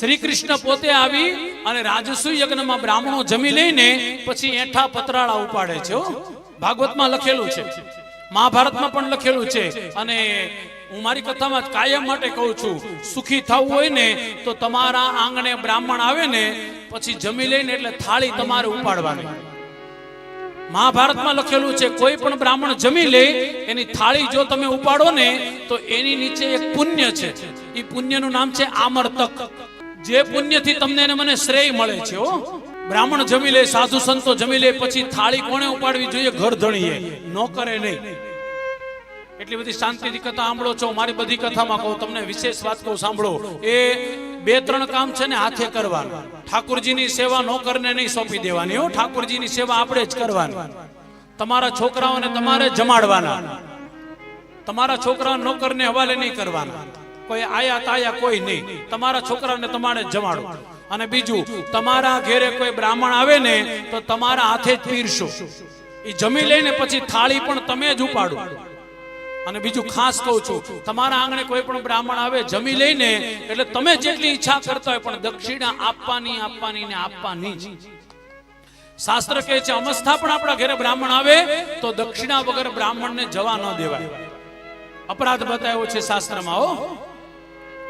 શ્રી કૃષ્ણ પોતે આવી અને રાજસુ યજ્ઞમાં બ્રાહ્મણો જમી લઈને પછી એઠા પતરાળા ઉપાડે છે. ભાગવતમાં લખેલું છે. મહાભારતમાં પણ લખેલું છે. અને હું મારી કથામાં કાયમ માટે કહું છું, સુખી થવું હોય ને તો તમારા આંગણે બ્રાહ્મણ આવે ને પછી જમી લઈને એટલે થાળી તમારે ઉપાડવાની. મહાભારતમાં લખેલું છે, કોઈ પણ બ્રાહ્મણ જમી લે, એની થાળી જો તમે ઉપાડો ને તો એની નીચે એક પુણ્ય છે. એ પુણ્યનું નામ છે આમર્તક. જે પુણ્યથી તમને અને મને શ્રેય મળે છે, હો. બ્રાહ્મણ જમી લે, સાધુ સંતો જમી લે, પછી થાળી કોણે ઉપાડવી જોઈએ? ઘર ધણીએ. ન કરે નહીં. એટલી બધી શાંતિથી કથા સાંભળો છો. મારી બધી કથામાં કહું, તમને વિશેષ વાત કહું, સાંભળો. એ બે ત્રણ કામ છે ને હાથે કરવાનું. ઠાકુરજીની સેવા નોકરને નહીં સોંપી દેવાની, હો. ઠાકુરજીની સેવા આપણે જ કરવાની. તમારા છોકરાઓને તમારે જમાડવાના. તમારા છોકરા નોકરને હવાલે નહીં કરવાના. કોઈ આયા તાયા કોઈ નહીં. તમારા છોકરાને તમારે જમાડો. અને બીજું, તમારા ઘેરે કોઈ બ્રાહ્મણ આવે ને, તો તમારા હાથે જ પીરશો. એ જમી લઈને પછી થાળી પણ તમે જ ઉપાડો. અને બીજું ખાસ કહું છું, તમારા આંગણે કોઈ પણ બ્રાહ્મણ આવે, જમી લઈને, એટલે તમે જેટલી ઈચ્છા કરતા હોય, પણ દક્ષિણા આપવાની આપવાની ને આપવાની શાસ્ત્ર કહે છે અમસ્થા પણ આપણા ઘરે બ્રાહ્મણ આવે, તો દક્ષિણા વગર બ્રાહ્મણને જવા ન દેવાય. અપરાધ બતાવ્યો છે શાસ્ત્રમાં, હો.